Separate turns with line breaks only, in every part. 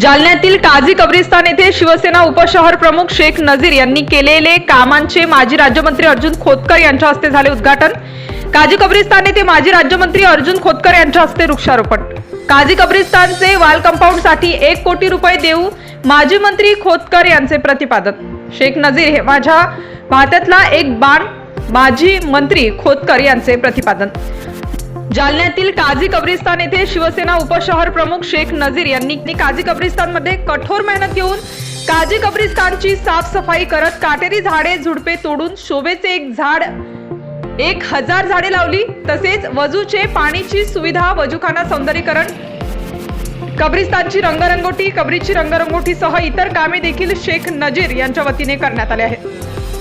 जालन्यातील काझी कब्रिस्तान येथे शिवसेना उपशहर प्रमुख शेख नजीर यांनी केलेले कामांचे माजी राज्यमंत्री अर्जुन खोतकर यांच्या हस्ते झाले उद्घाटन. काझी कब्रिस्तान येथे माजी राज्यमंत्री अर्जुन खोतकर यांच्या हस्ते वृक्षारोपण. काझी कब्रिस्तानचे वाल कंपाऊंडसाठी एक कोटी रुपये देऊ माजी मंत्री खोतकर यांचे प्रतिपादन. शेख नजीर हे माझ्या भारतातला एक बाण माजी मंत्री खोतकर यांचे प्रतिपादन. जालन्यातील काझी कब्रिस्तान येथे शिवसेना उपशहर प्रमुख शेख नजीर यांनी काझी कब्रिस्तानमध्ये कठोर मेहनत घेऊन काझी कब्रिस्तानची साफसफाई करत काटेरी झाडे झुडपे तोडून शोभेचे एक झाड एक हजार झाडे लावली. तसेच वजूचे पाणीची सुविधा वजूखाना सौंदर्यीकरण कब्रिस्तानची रंगरंगोटी कबरीची रंगरंगोटीसह इतर कामे देखील शेख नजीर यांच्या वतीने करण्यात आले आहेत.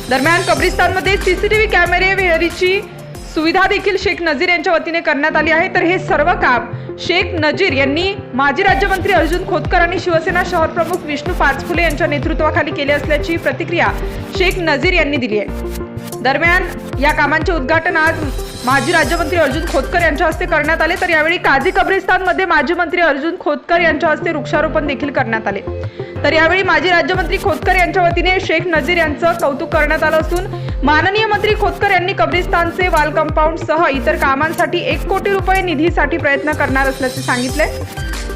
दरम्यान कब्रिस्तानमध्ये सीसीटीव्ही कॅमेरे विहिरीची सुविधा देखील शेख नजीर यांच्या वतीने करण्यात आली आहे. तर हे सर्व काम शेख नजीर यांनी माजी राज्यमंत्री अर्जुन खोतकर आणि शिवसेना शहर प्रमुख विष्णू पाचफुले यांच्या नेतृत्वाखाली केले असल्याची प्रतिक्रिया शेख नजीर यांनी दिली आहे. दरम्यान या कामांचे उद्घाटन आज माजी राज्यमंत्री अर्जुन खोतकर यांच्या हस्ते करण्यात आले. तर यावेळी काझी कब्रिस्तानमध्ये माजी मंत्री अर्जुन खोतकर यांच्या हस्ते वृक्षारोपण देखील करण्यात आले. तर यावेळी माजी राज्यमंत्री खोतकर यांच्या वतीने शेख नजीर यांचं कौतुक करण्यात आलं असून माननीय मंत्री खोतकर यांनी कब्रिस्तानचे वाल कंपाऊंड सह इतर कामांसाठी एक कोटी रुपये निधीसाठी प्रयत्न करणार असल्याचे सांगितले.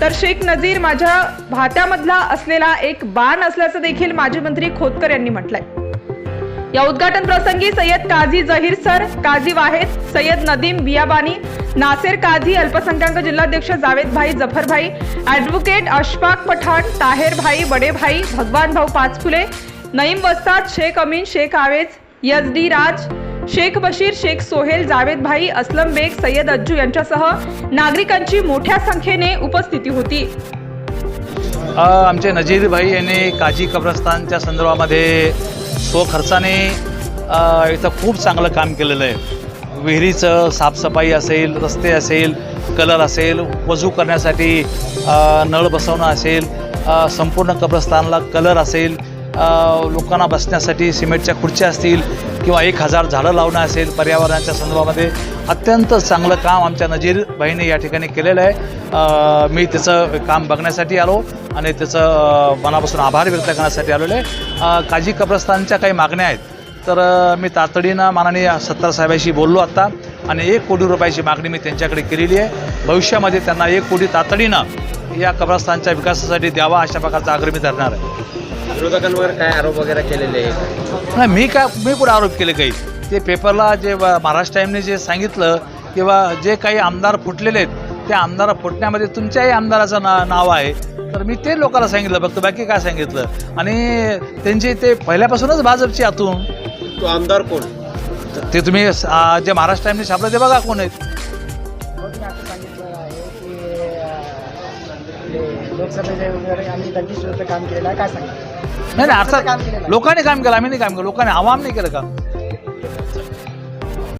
तर शेख नजीर माझ्या भात्यामधला असलेला एक बाण असल्याचं देखील माजी मंत्री खोतकर यांनी म्हटलंय. या उद्घाटन प्रसंगी सय्यद काझी जहीर सर काझी वाहेद सय्यद नदीम बियाबानी नासेर काझी अल्पसंख्याक जिल्हाध्यक्ष जावेद भाई जफर भाई ॲडव्होकेट अशफाक पठाण ताहेर भाई बडे भाई भगवान भाऊ पाचफुले नईम वस्ताद शेख अमीन शेख आवेज यजडी राज शेख बशीर शेख सोहेल जावेद भाई असलम बेग सय्यद अज्जू यांच्यासह नागरिकांची मोठ्या संख्येने उपस्थिती होती.
आमचे नजीर भाई यांनी काजी कब्रस्तानच्या संदर्भामध्ये स्वखर्चाने इथं खूप चांगलं काम केलेलं आहे. विहिरीचं साफसफाई असेल रस्ते असेल कलर असेल वजू करण्यासाठी नळ बसवणं असेल संपूर्ण कब्रस्तानला कलर असेल लोकांना बसण्यासाठी सिमेंटच्या खुर्च्या असतील किंवा एक हजार झाडं लावणं असेल पर्यावरणाच्या संदर्भामध्ये अत्यंत चांगलं काम आमच्या नजीरबाईने या ठिकाणी केलेलं आहे. मी त्याचं काम बघण्यासाठी आलो आणि त्याचं मनापासून आभार व्यक्त करण्यासाठी आलेलो आहे. काजी कब्रस्तानच्या काही मागण्या आहेत तर मी तातडीनं माननीय सत्तरसाहेबांशी बोललो आत्ता आणि एक कोटी रुपयाची मागणी मी त्यांच्याकडे केलेली आहे. भविष्यामध्ये त्यांना एक कोटी तातडीनं या कब्रस्तानच्या विकासासाठी द्यावा अशा प्रकारचा आग्रह मी धरणार आहे.
विरोधकांवर काय आरोप वगैरे केलेले आहेत?
नाही मी काय मी कुठे आरोप केले काही? ते पेपरला जे महाराष्ट्र टाईमने जे सांगितलं किंवा जे काही आमदार फुटलेले आहेत त्या आमदार फुटण्यामध्ये तुमच्याही आमदाराचं ना नाव आहे. तर मी ते लोकांना सांगितलं फक्त बाकी काय सांगितलं? आणि त्यांचे ते पहिल्यापासूनच भाजपची आतून.
तो आमदार कोण?
ते तुम्ही जे महाराष्ट्र टाईमने छापलं ते बघा कोण आहेत.
लोकसभेचे वगैरे आम्ही दंगेश्वरचं काम केलेलं आहे. काय सांगितलं
नाही नाही
काम
अर्थात. लोकांनी काम केलं आम्ही नाही काम केलं लोकांनी आवाम नाही केलं का